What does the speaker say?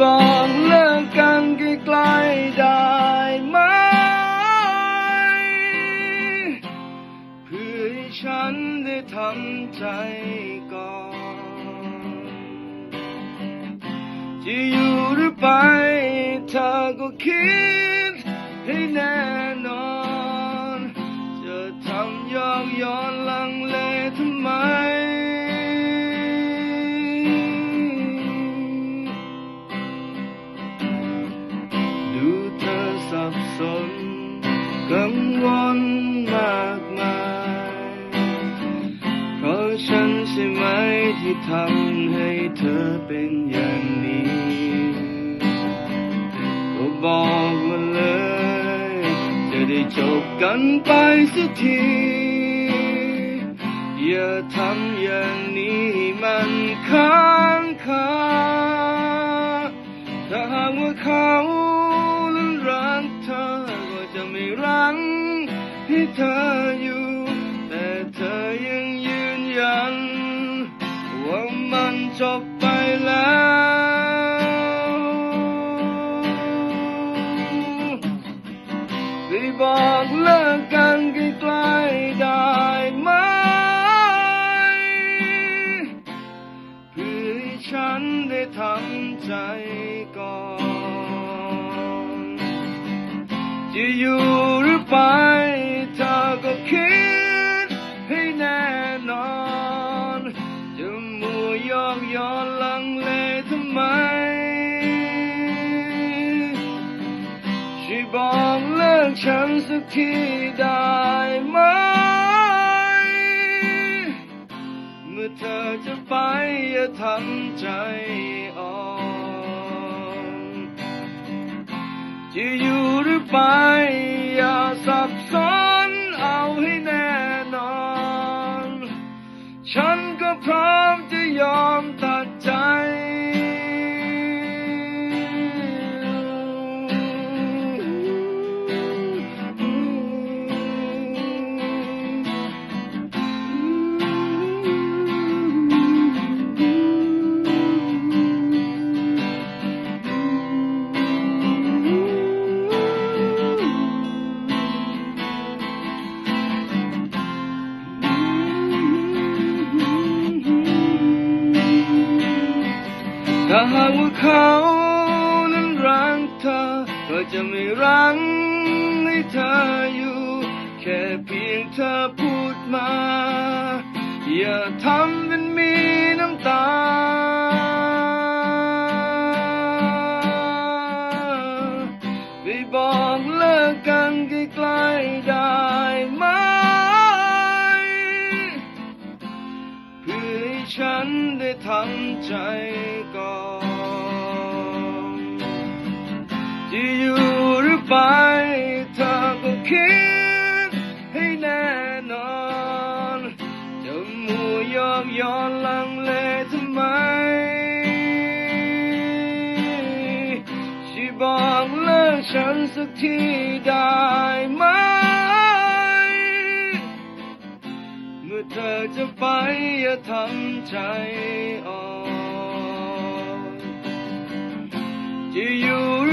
บอกเลิกกันใกล้ๆได้ไหม เพื่อให้ฉันได้ทำใจก่อน จะอยู่หรือไปเธอก็คิดให้แน่ กังวลมากมายเพราะฉันใช่ไหมที่ทำให้เธอเป็นอย่างนี้ ก็บอกมาเลย จะได้จบกันไปสักที อย่าทำอย่างนี้มันค้างคา เธออยู่ แต่เธอยังยืนยัน ว่ามันจบไปแล้ว ได้บอกเลิกกันใกล้ๆได้ไหม เพื่อให้ฉันได้ทำใจก่อน จะอยู่หรือไป ยอกย้อนลังเลทำไมช่วยบอกเลิกฉันสักทีได้ไหม เมื่อเธอจะไปอย่าทำใจอ่อนจะอยู่หรือไป ถ้าหากว่าเขานั้นรักเธอก็จะไม่รังให้เธออยู่ แค่เพียงเธอพูดมา อย่าทำเป็นมีน้ำตาไปบอกเลิกกันใกล้ๆได้ไหม เพื่อให้ฉันได้ทำใจ ย้อนลังเลทำไมช่วยบอกเลิกฉันสักทีได้ไหม เมื่อเธอจะไปอย่าทำใจอ่อนจะอยู่